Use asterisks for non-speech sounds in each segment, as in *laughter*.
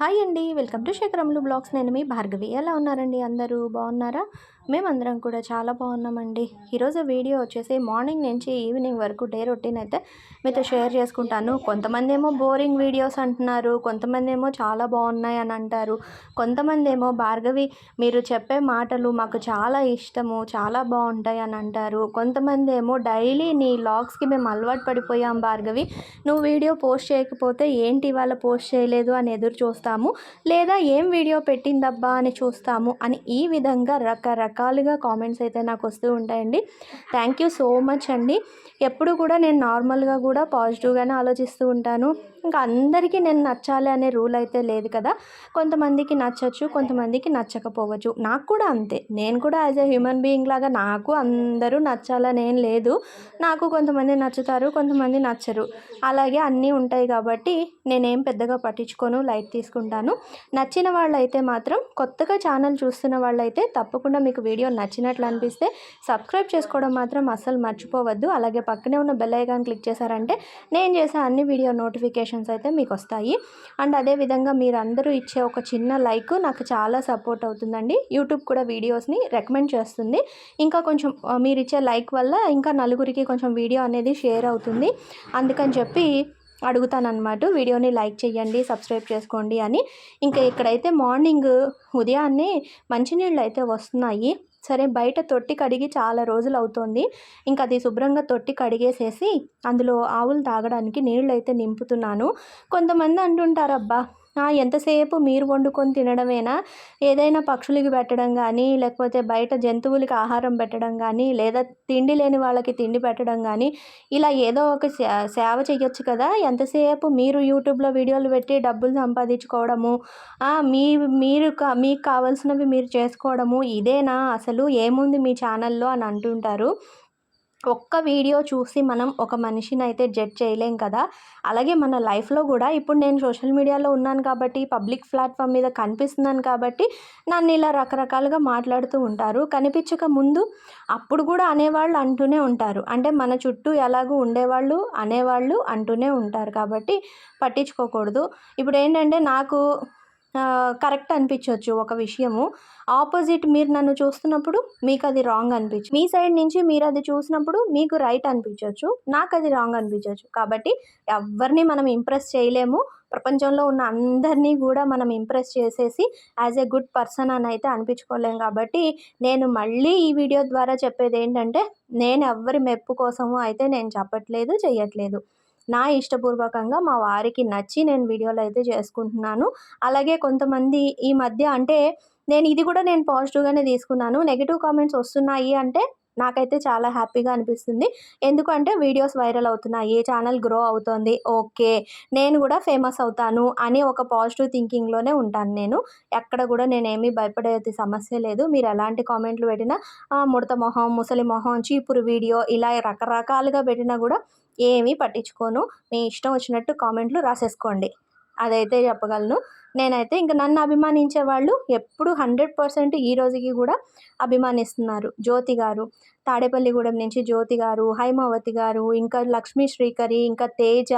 Hi అండి welcome to శేఖరములు blogs. నేను మీ భార్గవి. ఎలా ఉన్నారండి అందరూ? బాగున్నారా? మేమందరం కూడా చాలా బాగున్నామండి. ఈరోజు వీడియో వచ్చేసి మార్నింగ్ నుంచి ఈవినింగ్ వరకు డే రొటీన్ అయితే మీతో షేర్ చేసుకుంటాను. కొంతమంది ఏమో బోరింగ్ వీడియోస్ అంటున్నారు కొంతమంది ఏమో చాలా బాగున్నాయి అని అంటారు. కొంతమంది ఏమో భార్గవి మీరు చెప్పే మాటలు మాకు చాలా ఇష్టము చాలా బాగుంటాయి అని అంటారు. కొంతమంది ఏమో డైలీ నీ లాగ్స్కి మేము అలవాటు పడిపోయాం భార్గవి. నువ్వు వీడియో పోస్ట్ చేయకపోతే ఏంటి ఇవాళ పోస్ట్ చేయలేదు అని ఎదురు చూస్తాము లేదా ఏం వీడియో పెట్టిందబ్బా అని చూస్తాము అని ఈ విధంగా రకరకాలుగా కామెంట్స్ అయితే నాకు వస్తూ ఉంటాయండి. థ్యాంక్ యూ సో మచ్ అండి. ఎప్పుడు కూడా నేను నార్మల్గా కూడా పాజిటివ్గానే ఆలోచిస్తూ ఉంటాను. ఇంకా అందరికీ నేను నచ్చాలి అనే రూల్ అయితే లేదు కదా. కొంతమందికి నచ్చచ్చు కొంతమందికి నచ్చకపోవచ్చు. నాకు కూడా అంతే. నేను కూడా యాజ్ ఎ హ్యూమన్ బీయింగ్ లాగా నాకు అందరూ నచ్చాలని ఏం లేదు. నాకు కొంతమంది నచ్చుతారు కొంతమంది నచ్చరు. అలాగే అన్నీ ఉంటాయి కాబట్టి నేనేం పెద్దగా పట్టించుకోను లైట్ తీసుకుంటాను. నచ్చిన వాళ్ళైతే మాత్రం కొత్తగా ఛానల్ చూస్తున్న వాళ్ళైతే తప్పకుండా మీకు వీడియో నచ్చినట్లు అనిపిస్తే సబ్స్క్రైబ్ చేసుకోవడం మాత్రం అస్సలు మర్చిపోవద్దు. అలాగే పక్కనే ఉన్న బెల్ ఐకాన్ క్లిక్ చేశారంటే నేను చేసే అన్ని వీడియో నోటిఫికేషన్ నోటిఫికేషన్స్ అయితే మీకు వస్తాయి అండ్ అదేవిధంగా మీరు అందరూ ఇచ్చే ఒక చిన్న లైక్ నాకు చాలా సపోర్ట్ అవుతుందండి. యూట్యూబ్ కూడా వీడియోస్ని రికమెండ్ చేస్తుంది. ఇంకా కొంచెం మీరు ఇచ్చే లైక్ వల్ల ఇంకా నలుగురికి కొంచెం వీడియో అనేది షేర్ అవుతుంది. అందుకని చెప్పి అడుగుతానమాట వీడియోని లైక్ చేయండి సబ్స్క్రైబ్ చేసుకోండి అని. ఇంకా ఇక్కడైతే మార్నింగ్ ఉదయాన్నే మంచినీళ్ళు అయితే వస్తున్నాయి. సరే బయట తొట్టి కడిగి చాలా రోజులు అవుతోంది. ఇంకా అది శుభ్రంగా తొట్టి కడిగేసేసి అందులో ఆవులు తాగడానికి నీళ్ళు అయితే నింపుతున్నాను. కొంతమంది అంటుంటారు అబ్బా ఎంతసేపు మీరు వండుకొని తినడమేనా? ఏదైనా పక్షులకి పెట్టడం కానీ లేకపోతే బయట జంతువులకి ఆహారం పెట్టడం కానీ లేదా తిండి లేని వాళ్ళకి తిండి పెట్టడం కానీ ఇలా ఏదో ఒక సేవ చేయొచ్చు కదా? ఎంతసేపు మీరు యూట్యూబ్లో వీడియోలు పెట్టి డబ్బులు సంపాదించుకోవడము మీ మీరు కా- మీకు కావాల్సినవి మీరు చేసుకోవడము ఇదేనా? అసలు ఏముంది మీ ఛానల్లో అని అంటుంటారు. ఒక్క వీడియో చూసి మనం ఒక మనిషిని అయితే జడ్జ్ చేయలేం కదా? అలాగే మన లైఫ్లో కూడా ఇప్పుడు నేను సోషల్ మీడియాలో ఉన్నాను కాబట్టి పబ్లిక్ ప్లాట్ఫామ్ మీద కనిపిస్తున్నాను కాబట్టి నన్ను ఇలా రకరకాలుగా మాట్లాడుతూ ఉంటారు. కనిపించక ముందు అప్పుడు కూడా అనేవాళ్ళు అంటూనే ఉంటారు. అంటే మన చుట్టూ ఎలాగూ ఉండేవాళ్ళు అనేవాళ్ళు అంటూనే ఉంటారు కాబట్టి పట్టించుకోకూడదు. ఇప్పుడు ఏంటంటే నాకు కరెక్ట్ అనిపించవచ్చు ఒక విషయము. ఆపోజిట్ మీరు నన్ను చూస్తున్నప్పుడు మీకు అది రాంగ్ అనిపించు మీ సైడ్ నుంచి మీరు అది చూసినప్పుడు మీకు రైట్ అనిపించవచ్చు నాకు అది రాంగ్ అనిపించవచ్చు కాబట్టి ఎవరిని మనం ఇంప్రెస్ చేయలేము. ప్రపంచంలో ఉన్న అందరినీ కూడా మనం ఇంప్రెస్ చేసేసి యాజ్ ఎ గుడ్ పర్సన్ అని అయితే అనిపించుకోలేం. కాబట్టి నేను మళ్ళీ ఈ వీడియో ద్వారా చెప్పేది ఏంటంటే నేను ఎవరి మెప్పు కోసము అయితే నేను చెప్పట్లేదు చేయట్లేదు నా ఇష్టపూర్వకంగా మా వారికి నచ్చి నేను వీడియోలు అయితే చేసుకుంటున్నాను. అలాగే కొంతమంది ఈ మధ్య అంటే నేను ఇది కూడా నేను పాజిటివ్గానే తీసుకున్నాను. నెగిటివ్ కామెంట్స్ వస్తున్నాయి అంటే నాకైతే చాలా హ్యాపీగా అనిపిస్తుంది. ఎందుకంటే వీడియోస్ వైరల్ అవుతున్నాయి. ఛానల్ గ్రో అవుతోంది? ఓకే. నేను కూడా ఫేమస్ అవుతాను అని ఒక పాజిటివ్ థింకింగ్లోనే ఉంటాను నేను. ఎక్కడ కూడా నేనేమీ భయపడేది సమస్య లేదు. మీరు ఎలాంటి కామెంట్లు పెట్టినా ముడత మొహం ముసలి మొహం చీపురు వీడియో ఇలా రకరకాలుగా పెట్టినా కూడా ఏమీ పట్టించుకోను. మీ ఇష్టం వచ్చినట్టు కామెంట్లు రాసేసుకోండి. అదైతే చెప్పగలను. నేనైతే ఇంకా నన్ను అభిమానించే వాళ్ళు ఎప్పుడు హండ్రెడ్ పర్సెంట్ ఈ రోజుకి కూడా అభిమానిస్తున్నారు. జ్యోతి గారు తాడేపల్లిగూడెం నుంచి జ్యోతి గారు హైమావతి గారు ఇంకా లక్ష్మీ శ్రీకరి ఇంకా తేజ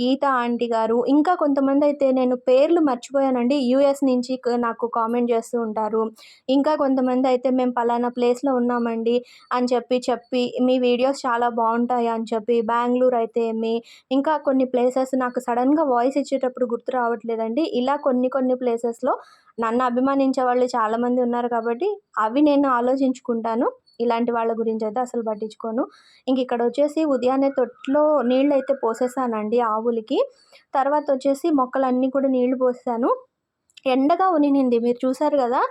గీత ఆంటీ గారు ఇంకా కొంతమంది అయితే నేను పేర్లు మర్చిపోయానండి. యూఎస్ నుంచి నాకు కామెంట్ చేస్తూ ఉంటారు. ఇంకా కొంతమంది అయితే మేము పలానా ప్లేస్లో ఉన్నామండి అని చెప్పి చెప్పి మీ వీడియోస్ చాలా బాగుంటాయి అని చెప్పి బెంగళూరు అయితే ఏమి ఇంకా కొన్ని ప్లేసెస్ నాకు సడన్గా వాయిస్ ఇచ్చేటప్పుడు గుర్తు రావట్లేదండి. ఇలా కొన్ని కొన్ని ప్లేసెస్లో నన్ను అభిమానించే వాళ్ళు చాలామంది ఉన్నారు కాబట్టి అవి నేను ఆలోచించుకుంటాను. ఇలాంటి వాళ్ళ గురించి అయితే అసలు పట్టించుకోను. ఇంక ఇక్కడ వచ్చేసి ఉదయాన్నే తొట్లో నీళ్ళు అయితే పోసేసానండి ఆవులకి. తర్వాత వచ్చేసి మొక్కలన్నీ కూడా నీళ్ళు పోసాను ఎండగా ఉనింది మీరు చూసారు కదా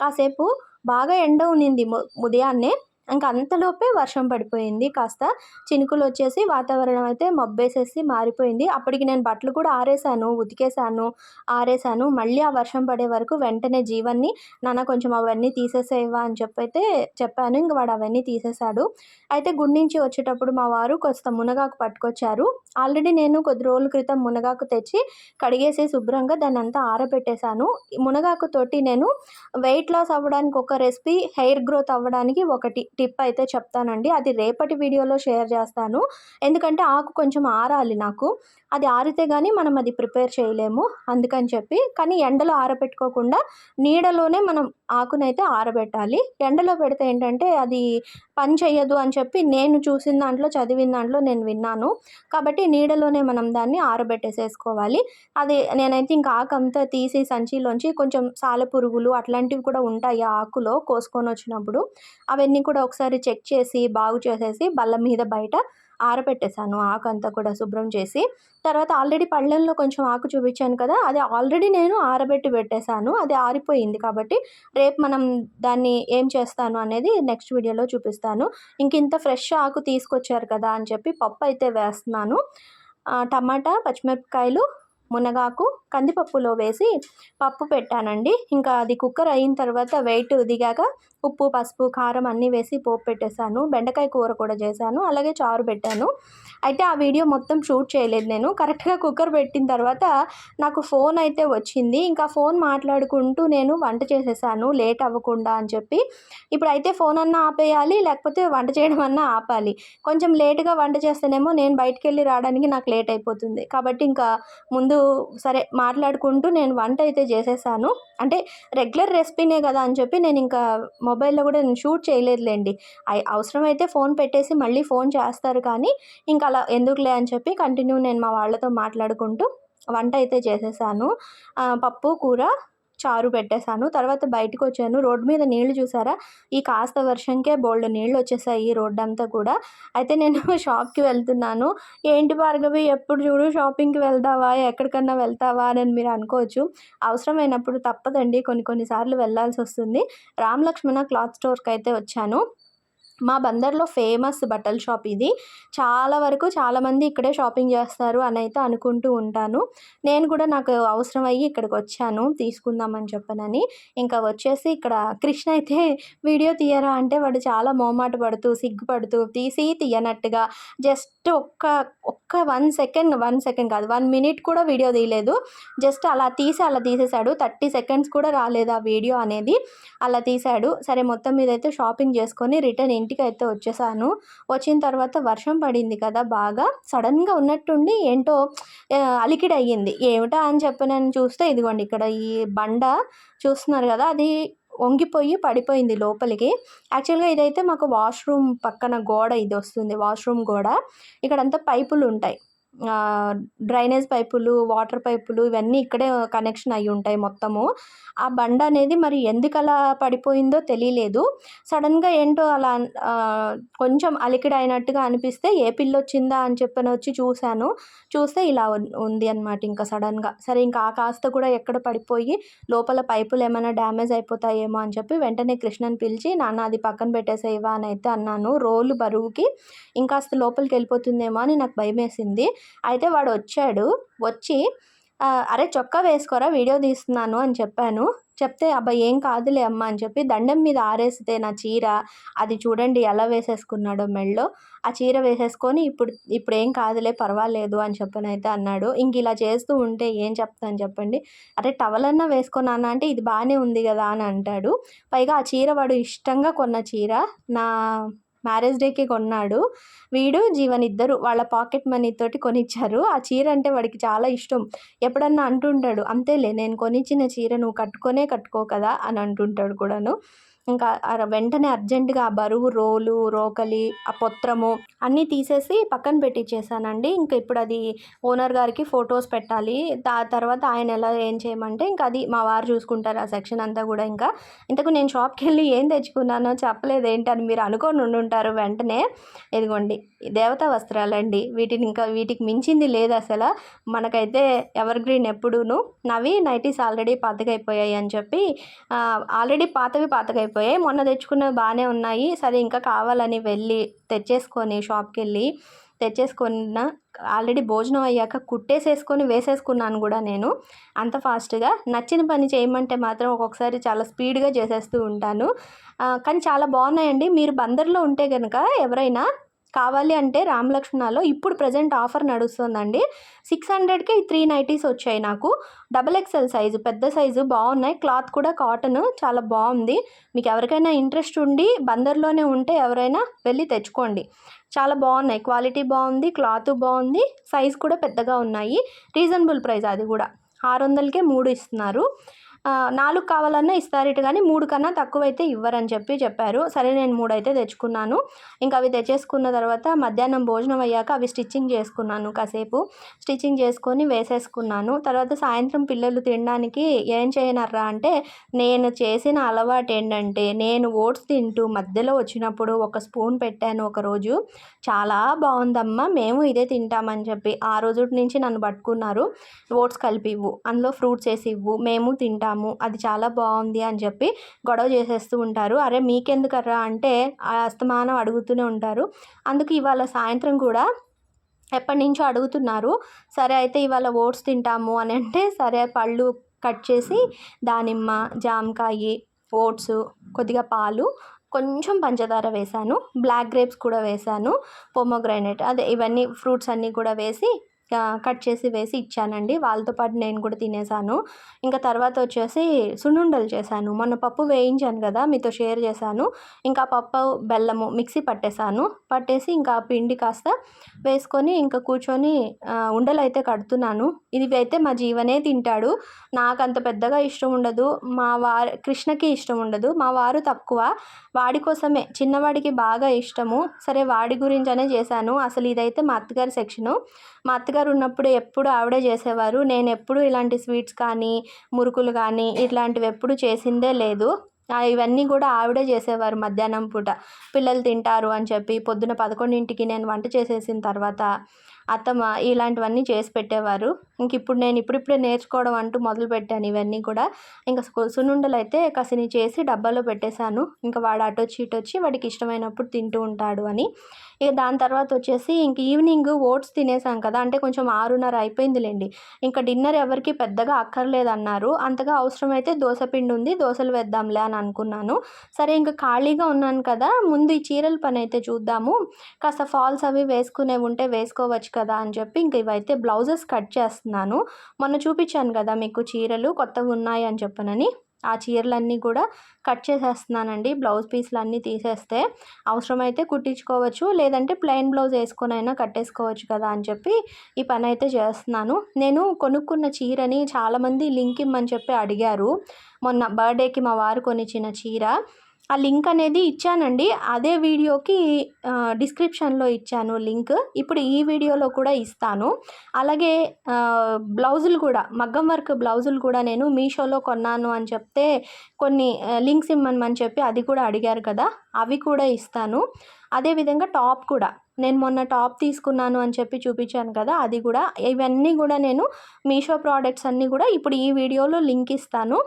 కాసేపు బాగా ఎండ ఉనింది ము- ఉదయాన్నే. ఇంకా అంతలోపే వర్షం పడిపోయింది. కాస్త చినుకులు వచ్చేసి వాతావరణం అయితే మబ్బేసేసి మారిపోయింది. అప్పటికి నేను బట్టలు కూడా ఆరేసాను ఉతికేసాను ఆరేసాను మళ్ళీ ఆ వర్షం పడే వరకు వెంటనే జీవన్ని నాన్న కొంచెం అవన్నీ తీసేసేవా అని చెప్పైతే చెప్పాను. ఇంక వాడు అవన్నీ తీసేశాడు. అయితే గుడి నుంచి వచ్చేటప్పుడు మా వారు కొంత మునగాకు పట్టుకొచ్చారు. ఆల్రెడీ నేను కొద్ది రోజుల క్రితం మునగాకు తెచ్చి కడిగేసి శుభ్రంగా దాన్ని అంతా ఆరబెట్టేశాను. మునగాకు తోటి నేను వెయిట్ లాస్ అవ్వడానికి ఒక రెసిపీ హెయిర్ గ్రోత్ అవ్వడానికి ఒకటి. టిప్ అయితే చెప్తానండి. అది రేపటి వీడియోలో షేర్ చేస్తాను. ఎందుకంటే ఆకు కొంచెం ఆరాలి నాకు. అది ఆరితే కానీ మనం అది ప్రిపేర్ చేయలేము. అందుకని చెప్పి కానీ ఎండలో ఆరబెట్టుకోకుండా నీడలోనే మనం ఆకునైతే ఆరబెట్టాలి. ఎండలో పెడితే ఏంటంటే అది పని చేయదు అని చెప్పి నేను చూసిన దాంట్లో చదివిన దాంట్లో నేను విన్నాను. కాబట్టి నీడలోనే మనం దాన్ని ఆరబెట్టేసేసుకోవాలి. అది నేనైతే ఇంకా ఆకు అంతా తీసి సంచిలోంచి కొంచెం సాలెపురుగులు అట్లాంటివి కూడా ఉంటాయి ఆ ఆకులో కోసుకొని వచ్చినప్పుడు. అవన్నీ కూడా ఒకసారి చెక్ చేసి బాగు చేసేసి బల్ల మీద బయట ఆరబెట్టేశాను. ఆకు అంతా కూడా శుభ్రం చేసి తర్వాత ఆల్రెడీ పళ్ళెంలో కొంచెం ఆకు చూపించాను కదా అది ఆల్రెడీ నేను ఆరబెట్టి పెట్టేశాను. అది ఆరిపోయింది కాబట్టి రేపు మనం దాన్ని ఏం చేస్తాను అనేది నెక్స్ట్ వీడియోలో చూపిస్తాను. ఇంక ఇంత ఫ్రెష్ ఆకు తీసుకొచ్చారు కదా అని చెప్పి పప్పు అయితే వేస్తున్నాను. టమాటా పచ్చిమిరపకాయలు మునగాకు కందిపప్పులో వేసి పప్పు పెట్టానండి. ఇంకా అది కుక్కర్ అయిన తర్వాత వెయిట్ దిగాక ఉప్పు పసుపు కారం అన్నీ వేసి పోపు పెట్టేశాను. బెండకాయ కూర కూడా చేశాను. అలాగే చారు పెట్టాను. అయితే ఆ వీడియో మొత్తం షూట్ చేయలేదు నేను. కరెక్ట్గా కుక్కర్ పెట్టిన తర్వాత నాకు ఫోన్ అయితే వచ్చింది. ఇంకా ఫోన్ మాట్లాడుకుంటూ నేను వంట చేసేసాను. లేట్ అవ్వకుండా అని చెప్పి. ఇప్పుడైతే ఫోన్ అన్నా ఆపేయాలి లేకపోతే వంట చేయడం అన్నా ఆపాలి. కొంచెం లేట్గా వంట చేస్తేనేమో నేను బయటకు వెళ్ళి రావడానికి నాకు లేట్ అయిపోతుంది. కాబట్టి ఇంకా ముందు సరే మాట్లాడుకుంటూ నేను వంట అయితే చేసేసాను. అంటే రెగ్యులర్ రెసిపీనే కదా అని చెప్పి నేను ఇంకా మొబైల్లో కూడా నేను షూట్ చేయలేదులేండి. అయి- అవసరమైతే ఫోన్ పెట్టేసి మళ్ళీ ఫోన్ చేస్తారు కానీ ఇంకా అలా ఎందుకులే అని చెప్పి కంటిన్యూ నేను మా వాళ్ళతో మాట్లాడుకుంటూ వంట అయితే చేసేసాను. పప్పు కూర చారు పెట్టేశాను. తర్వాత బయటకు వచ్చాను రోడ్డు మీద నీళ్ళు చూసారా? ఈ కాస్త వర్షంకే బోల్డ్ నీళ్ళు వచ్చేసాయి ఈ రోడ్డు అంతా కూడా. అయితే నేను *laughs* షాప్కి వెళ్తున్నాను. ఏంటి భార్గవి? ఎప్పుడు చూడు షాపింగ్కి వెళ్దావా ఎక్కడికన్నా వెళ్తావా? అని మీరు అనుకోవచ్చు. అవసరమైనప్పుడు తప్పదండి. కొన్ని కొన్నిసార్లు వెళ్ళాల్సి వస్తుంది రామ్ లక్ష్మణ క్లాత్ స్టోర్కి అయితే వచ్చాను. మా బందర్లో ఫేమస్ బట్టల షాప్ ఇది. చాలా వరకు చాలామంది ఇక్కడే షాపింగ్ చేస్తారు అని అయితే అనుకుంటూ ఉంటాను. నేను కూడా నాకు అవసరం అయ్యి ఇక్కడికి వచ్చాను. తీసుకుందామని చెప్పనని. ఇంకా వచ్చేసి ఇక్కడ కృష్ణ అయితే వీడియో తీయరా అంటే వాడు చాలా మోమాట పడుతూ సిగ్గుపడుతూ తీసి తీయనట్టుగా జస్ట్ ఒక్క ఒక్క వన్ సెకండ్ వన్ సెకండ్ కాదు వన్ మినిట్ కూడా వీడియో తీయలేదు. జస్ట్ అలా తీసి అలా తీసేశాడు. థర్టీ సెకండ్స్ కూడా రాలేదు ఆ వీడియో అనేది. అలా తీశాడు సరే మొత్తం మీద అయితే షాపింగ్ చేసుకొని రిటర్న్ ఇంటికి అయితే వచ్చేసాను. వచ్చిన తర్వాత వర్షం పడింది కదా బాగా సడన్గా ఉన్నట్టుండి ఏంటో అలికిడి అయ్యింది ఏమిటా అని చెప్పి నేను చూస్తే ఇదిగోండి ఇక్కడ ఈ బండ చూస్తున్నారు కదా అది వంగిపోయి పడిపోయింది లోపలికి. యాక్చువల్గా ఇదైతే మాకు వాష్రూమ్ పక్కన గోడ ఇది వస్తుంది వాష్రూమ్ గోడ. ఇక్కడంతా పైపులు ఉంటాయి డ్రైనేజ్ పైపులు వాటర్ పైపులు ఇవన్నీ ఇక్కడే కనెక్షన్ అయి ఉంటాయి మొత్తము. ఆ బండ అనేది మరి ఎందుకు అలా పడిపోయిందో తెలియలేదు. సడన్గా ఏంటో అలా కొంచెం అలికిడి అయినట్టుగా అనిపిస్తే ఏ పిల్లి వచ్చిందా అని చెప్పని వచ్చి చూశాను. చూస్తే ఇలా ఉంది అనమాట ఇంకా సడన్గా. సరే ఇంకా ఆ కాస్త కూడా ఎక్కడ పడిపోయి లోపల పైపులు ఏమైనా డ్యామేజ్ అయిపోతాయేమో అని చెప్పి వెంటనే కృష్ణని పిలిచి నాన్న అది పక్కన పెట్టేసేవా అని అయితే అన్నాను. రోలు బరువుకి ఇంకాస్త లోపలికి వెళ్ళిపోతుందేమో అని నాకు భయం వేసింది అయితే వాడు వచ్చాడు వచ్చి అరే చొక్కా వేసుకోరా వీడియో తీస్తున్నాను అని చెప్పాను. చెప్తే అబ్బా ఏం కాదులే అమ్మ అని చెప్పి దండం మీద ఆరేస్తే నా చీర అది చూడండి ఎలా వేసేసుకున్నాడో మెళ్ళో ఆ చీర వేసేసుకొని ఇప్పుడు ఇప్పుడు ఏం కాదులే పర్వాలేదు అని చెప్పని అయితే అన్నాడు. ఇంక ఇలా చేస్తూ ఉంటే ఏం చెప్తాను చెప్పండి? అరే టవల్ అన్నా వేసుకున్నాను అంటే ఇది బాగానే ఉంది కదా అని అంటాడు. పైగా ఆ చీర వాడు ఇష్టంగా కొన్న చీర నా మ్యారేజ్ డేకే కొన్నాడు. వీడు జీవన్ ఇద్దరు వాళ్ళ పాకెట్ మనీ తోటి కొనిచ్చారు. ఆ చీర అంటే వాడికి చాలా ఇష్టం. ఎప్పుడన్నా అంటుంటాడు అంతేలే నేను కొనిచ్చిన చీర నువ్వు కట్టుకొనే కట్టుకో కదా అని అంటుంటాడు కూడాను. ఇంకా వెంటనే అర్జెంటుగా ఆ బరువు రోలు రోకలి ఆ పొత్రము అన్నీ తీసేసి పక్కన పెట్టించేసానండి ఇంకా ఇప్పుడు అది ఓనర్ గారికి ఫొటోస్ పెట్టాలి. దా తర్వాత ఆయన ఎలా ఏం చేయమంటే ఇంకా అది మా వారు చూసుకుంటారు ఆ సెక్షన్ అంతా కూడా ఇంకా. ఇంతకు నేను షాప్కి వెళ్ళి ఏం తెచ్చుకున్నానో చెప్పలేదు. ఏంటని మీరు అనుకొని ఉండుంటారు వెంటనే. ఇదిగోండి దేవతా వస్త్రాలండి. వీటిని ఇంకా వీటికి మించింది లేదు అసలు. మనకైతే ఎవర్ గ్రీన్ ఎప్పుడూను. నవి నైటీస్ ఆల్రెడీ పాతగైపోయాయి అని చెప్పి ఆల్రెడీ పాతవి పాతగైపోయాయి మొన్న తెచ్చుకున్నవి బాగానే ఉన్నాయి. సరే ఇంకా కావాలని వెళ్ళి తెచ్చేసుకొని షాప్కి వెళ్ళి తెచ్చేసుకున్న ఆల్రెడీ భోజనం అయ్యాక కుట్టేసేసుకొని వేసేసుకున్నాను కూడా నేను. అంత ఫాస్ట్గా. నచ్చిన పని చేయమంటే మాత్రం ఒక్కొక్కసారి చాలా స్పీడ్గా చేసేస్తూ ఉంటాను. కానీ చాలా బాగున్నాయండి. మీరు బందర్లో ఉంటే కనుక ఎవరైనా కావాలి అంటే రామలక్ష్మణలో ఇప్పుడు ప్రజెంట్ ఆఫర్ నడుస్తుందండి. సిక్స్ హండ్రెడ్కి త్రీ నైటీస్ వచ్చాయి నాకు. డబల్ ఎక్స్ఎల్ సైజు పెద్ద సైజు బాగున్నాయి. క్లాత్ కూడా కాటన్ చాలా బాగుంది. మీకు ఎవరికైనా ఇంట్రెస్ట్ ఉండి బందర్లోనే ఉంటే ఎవరైనా వెళ్ళి తెచ్చుకోండి. చాలా బాగున్నాయి. క్వాలిటీ బాగుంది క్లాత్ బాగుంది సైజ్ కూడా పెద్దగా ఉన్నాయి. రీజనబుల్ ప్రైస్ అది కూడా. ఆరు వందలకే మూడు ఇస్తున్నారు. నాలుగు కావాలన్నా ఇస్తారు ఇటు కానీ మూడు కన్నా తక్కువ అయితే ఇవ్వరని చెప్పి చెప్పారు. సరే నేను మూడు అయితే తెచ్చుకున్నాను. ఇంకా అవి తెచ్చేసుకున్న తర్వాత మధ్యాహ్నం భోజనం అయ్యాక అవి స్టిచ్చింగ్ చేసుకున్నాను కాసేపు. స్టిచ్చింగ్ చేసుకొని వేసేసుకున్నాను. తర్వాత సాయంత్రం పిల్లలు తినడానికి ఏం చేయనర్రా అంటే నేను చేసిన అలవాటు ఏంటంటే నేను ఓట్స్ తింటూ మధ్యలో వచ్చినప్పుడు ఒక స్పూన్ పెట్టాను ఒకరోజు. చాలా బాగుందమ్మా మేము ఇదే తింటామని చెప్పి. ఆ రోజు నుంచి నన్ను పట్టుకున్నారు. ఓట్స్ కలిపి ఇవ్వు అందులో ఫ్రూట్స్ వేసి ఇవ్వు మేము తింటాము అది చాలా బాగుంది అని చెప్పి గొడవ చేసేస్తూ ఉంటారు. అరే మీకెందుకర్రా అంటే ఆ అస్తమానం అడుగుతూనే ఉంటారు. అందుకు ఇవాళ సాయంత్రం కూడా ఎప్పటి నుంచో అడుగుతున్నారు సరే అయితే ఇవాళ ఓట్స్ తింటాము అని అంటే సరే పళ్ళు కట్ చేసి దానిమ్మ జామకాయ ఓట్స్ కొద్దిగా పాలు కొంచెం పంచదార వేశాను బ్లాక్ గ్రేప్స్ కూడా వేశాను పొమోగ్రైనేట్ అదే ఇవన్నీ ఫ్రూట్స్ అన్నీ కూడా వేసి కట్ చేసి వేసి ఇచ్చానండి. వాళ్ళతో పాటు నేను కూడా తినేసాను. ఇంకా తర్వాత వచ్చేసి సున్నుండలు చేశాను. మొన్న పప్పు వేయించాను కదా మీతో షేర్ చేశాను. ఇంకా పప్పు బెల్లము మిక్సీ పట్టేశాను. పట్టేసి ఇంకా పిండి కాస్త వేసుకొని ఇంకా కూర్చొని ఉండలు అయితే కడుతున్నాను. ఇది అయితే మా జీవనే తింటాడు. నాకు అంత పెద్దగా ఇష్టం ఉండదు. మా వారు కృష్ణకి ఇష్టం ఉండదు. మా వారు తక్కువ. వాడి కోసమే. చిన్నవాడికి బాగా ఇష్టము. సరే వాడి గురించనే చేశాను. అసలు ఇదైతే మా అత్తగారి సెక్షను. మా అత్తగారు ఉన్నప్పుడు ఎప్పుడు ఆవిడే చేసేవారు. నేను ఎప్పుడు ఇలాంటి స్వీట్స్ కానీ మురుకులు కానీ ఇట్లాంటివి ఎప్పుడు చేసిందే లేదు. ఇవన్నీ కూడా ఆవిడే చేసేవారు మధ్యాహ్నం పూట. పిల్లలు తింటారు అని చెప్పి పొద్దున పదకొండింటికి నేను వంట చేసేసిన తర్వాత అత్తమ్మ ఇలాంటివన్నీ చేసి పెట్టేవారు. ఇంక ఇప్పుడు నేను ఇప్పుడిప్పుడే నేర్చుకోవడం అంటూ మొదలు పెట్టాను ఇవన్నీ కూడా. ఇంకా సున్నుండలు అయితే కసిని చేసి డబ్బాలో పెట్టేశాను. ఇంకా వాడు అటు వచ్చి ఇటు వచ్చి వాడికి ఇష్టమైనప్పుడు తింటూ ఉంటాడు అని. ఇక దాని తర్వాత వచ్చేసి ఇంక ఈవినింగ్ ఓట్స్ తినేసాం కదా అంటే కొంచెం ఆరున్నర అయిపోయిందిలేండి. ఇంకా డిన్నర్ ఎవరికి పెద్దగా అక్కర్లేదన్నారు. అంతగా అవసరమైతే దోశ పిండి ఉంది దోశలు వేద్దాంలే అని అనుకున్నాను. సరే ఇంకా ఖాళీగా ఉన్నాను కదా ముందు ఈ చీరల పని అయితే చూద్దాము. కాస్త ఫాల్స్ అవి వేసుకునేవి ఉంటే వేసుకోవచ్చు కదా అని చెప్పి ఇంక ఇవైతే బ్లౌజెస్ కట్ చేస్తున్నాను. మొన్న చూపించాను కదా మీకు చీరలు కొత్తవి ఉన్నాయి అని చెప్పనని. ఆ చీరలన్నీ కూడా కట్ చేసేస్తున్నానండి. బ్లౌజ్ పీస్లు అన్నీ తీసేస్తే అవసరమైతే కుట్టించుకోవచ్చు. లేదంటే ప్లెయిన్ బ్లౌజ్ వేసుకొని అయినా కట్టేసుకోవచ్చు కదా అని చెప్పి ఈ పని అయితే చేస్తున్నాను. నేను కొనుక్కున్న చీరని చాలామంది లింక్ ఇమ్మని చెప్పి అడిగారు. మొన్న బర్త్డేకి మా వారు కొనిచ్చిన చీర. ఆ లింక్ అనేది ఇచ్చానండి. అదే వీడియోకి డిస్క్రిప్షన్లో ఇచ్చాను లింక్. ఇప్పుడు ఈ వీడియోలో కూడా ఇస్తాను. అలాగే బ్లౌజులు కూడా మగ్గం వర్క్ బ్లౌజులు కూడా నేను మీషోలో కొన్నాను అని చెప్తే కొన్ని లింక్స్ ఇమ్మని చెప్పి అది కూడా అడిగారు కదా అవి కూడా ఇస్తాను. అదేవిధంగా టాప్ కూడా నేను మొన్న టాప్ తీసుకున్నాను అని చెప్పి చూపించాను కదా అది కూడా ఇవన్నీ కూడా నేను మీషో ప్రోడక్ట్స్ అన్నీ కూడా ఇప్పుడు ఈ వీడియోలో లింక్ ఇస్తాను.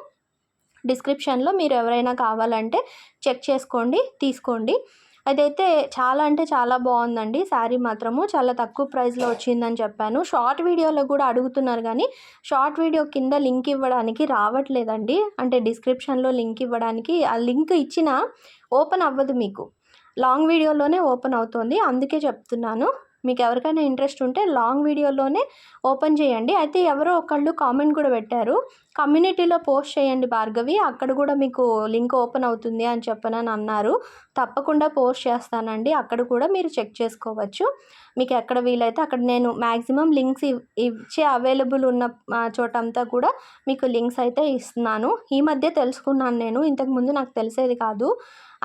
డిస్క్రిప్షన్లో మీరు ఎవరైనా కావాలంటే చెక్ చేసుకోండి తీసుకోండి. అదైతే చాలా అంటే చాలా బాగుందండి. శారీ మాత్రము చాలా తక్కువ ప్రైస్లో వచ్చిందని చెప్పాను. షార్ట్ వీడియోలో కూడా అడుగుతున్నారు కానీ షార్ట్ వీడియో కింద లింక్ ఇవ్వడానికి రావట్లేదండి. అంటే డిస్క్రిప్షన్లో లింక్ ఇవ్వడానికి ఆ లింక్ ఇచ్చినా ఓపెన్ అవ్వదు మీకు. లాంగ్ వీడియోలోనే ఓపెన్ అవుతుంది. అందుకే చెప్తున్నాను. మీకు ఎవరికైనా ఇంట్రెస్ట్ ఉంటే లాంగ్ వీడియోలోనే ఓపెన్ చేయండి. అయితే ఎవరో ఒకళ్ళు కామెంట్ కూడా పెట్టారు. కమ్యూనిటీలో పోస్ట్ చేయండి భార్గవి అక్కడ కూడా మీకు లింక్ ఓపెన్ అవుతుంది అని చెప్పనని అన్నారు. తప్పకుండా పోస్ట్ చేస్తానండి. అక్కడ కూడా మీరు చెక్ చేసుకోవచ్చు. మీకు ఎక్కడ వీలైతే అక్కడ నేను మ్యాక్సిమం లింక్స్ ఇచ్చే అవైలబుల్ ఉన్న చోట చోటంతా కూడా మీకు లింక్స్ అయితే ఇస్తున్నాను. ఈ మధ్య తెలుసుకున్నాను నేను. ఇంతకుముందు నాకు తెలిసేది కాదు.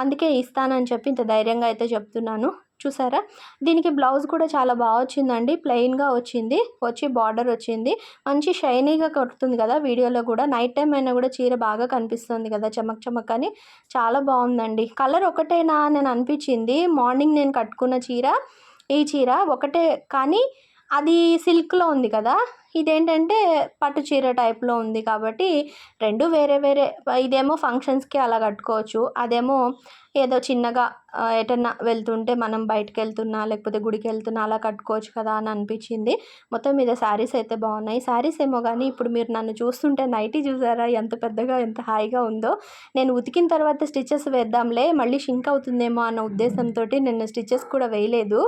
అందుకే ఇస్తానని చెప్పి ఇంత ధైర్యంగా అయితే చెప్తున్నాను. చూసారా? దీనికి బ్లౌజ్ కూడా చాలా బాగా వచ్చిందండి. ప్లెయిన్గా వచ్చింది. వచ్చి బార్డర్ వచ్చింది. మంచి షైనీగా కడుతుంది కదా వీడియోలో కూడా. నైట్ టైం అయినా కూడా చీర బాగా కనిపిస్తుంది కదా చమక్ చమక్ అని చాలా బాగుందండి. కలర్ ఒకటేనా నేను అనిపించింది. మార్నింగ్ నేను కట్టుకున్న చీర ఈ చీర ఒకటే. కానీ అది సిల్క్లో ఉంది కదా. ఇదేంటంటే పట్టు చీర టైప్లో ఉంది కాబట్టి రెండు వేరే వేరే ఇదేమో ఫంక్షన్స్కి అలా కట్టుకోవచ్చు. అదేమో ఏదో చిన్నగా ఎటన్నా వెళ్తుంటే మనం బయటకు వెళ్తున్నా లేకపోతే గుడికి వెళ్తున్నా అలా కట్టుకోవచ్చు కదా అని అనిపించింది. మొత్తం మీద శారీస్ అయితే బాగున్నాయి. శారీస్ ఏమో కానీ ఇప్పుడు మీరు నన్ను చూస్తుంటే నైటీ చూసారా? ఎంత పెద్దగా ఎంత హాయిగా ఉందో. నేను ఉతికిన తర్వాత స్టిచెస్ వేద్దాంలే మళ్ళీ షింక్ అవుతుందేమో అన్న ఉద్దేశంతో నేను స్టిచెస్ కూడా వేయలేదు.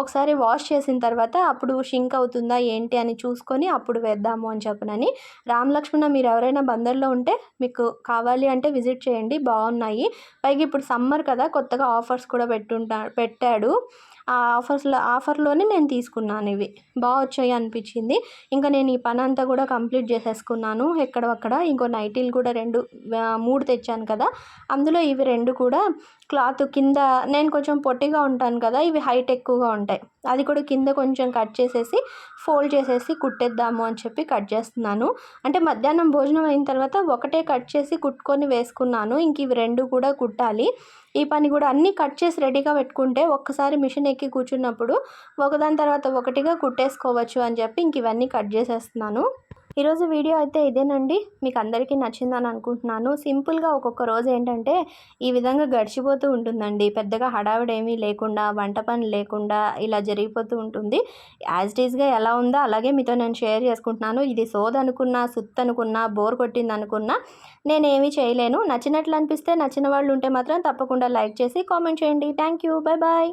ఒకసారి వాష్ చేసిన తర్వాత అప్పుడు షింక్ అవుతుందా ఏంటి అని చూసుకొని అప్పుడు వేద్దాము అని చెప్పనని. రామలక్ష్మణ మీరు ఎవరైనా బందర్లో ఉంటే మీకు కావాలి అంటే విజిట్ చేయండి బాగున్నాయి. పైగా ఇప్పుడు సమ్మర్ కదా కొత్తగా ఆఫర్స్ కూడా పెట్టుంటా పెట్టాడు. ఆ ఆఫర్స్లో ఆఫర్లోనే నేను తీసుకున్నాను ఇవి. బాగా వచ్చాయి అనిపించింది. ఇంకా నేను ఈ పని అంతా కూడా కంప్లీట్ చేసేసుకున్నాను ఎక్కడక్కడ ఇంకో నైటీలు కూడా రెండు మూడు తెచ్చాను కదా అందులో ఇవి రెండు కూడా క్లాత్ కింద నేను కొంచెం పొట్టిగా ఉంటాను కదా ఇవి హైట్ ఎక్కువగా ఉంటాయి. అది కూడా కింద కొంచెం కట్ చేసేసి ఫోల్డ్ చేసేసి కుట్టేద్దాము అని చెప్పి కట్ చేస్తున్నాను. అంటే మధ్యాహ్నం భోజనం అయిన తర్వాత ఒకటే కట్ చేసి కుట్టుకొని వేసుకున్నాను. ఇంక ఇవి రెండు కూడా కుట్టాలి. ఈ పని కూడా అన్నీ కట్ చేసి రెడీగా పెట్టుకుంటే ఒక్కసారి మిషన్ ఎక్కి కూర్చున్నప్పుడు ఒకదాని తర్వాత ఒకటిగా కుట్టేసుకోవచ్చు అని చెప్పి ఇంక ఇవన్నీ కట్ చేసేస్తున్నాను. ఈరోజు వీడియో అయితే ఇదేనండి. మీకు అందరికీ నచ్చిందని అనుకుంటున్నాను. సింపుల్గా ఒక్కొక్క రోజు ఏంటంటే ఈ విధంగా గడిచిపోతూ ఉంటుందండి. పెద్దగా హడావిడి ఏమీ లేకుండా వంట పని లేకుండా ఇలా జరిగిపోతూ ఉంటుంది. యాజ్ ఇట్ ఎలా ఉందో అలాగే మీతో నేను షేర్ చేసుకుంటున్నాను. ఇది సోద్ అనుకున్నా సుత్ అనుకున్నా బోర్ కొట్టింది అనుకున్నా నేనేమీ చేయలేను. నచ్చినట్లు అనిపిస్తే నచ్చిన వాళ్ళు ఉంటే మాత్రం తప్పకుండా లైక్ చేసి కామెంట్ చేయండి. Thank you bye bye.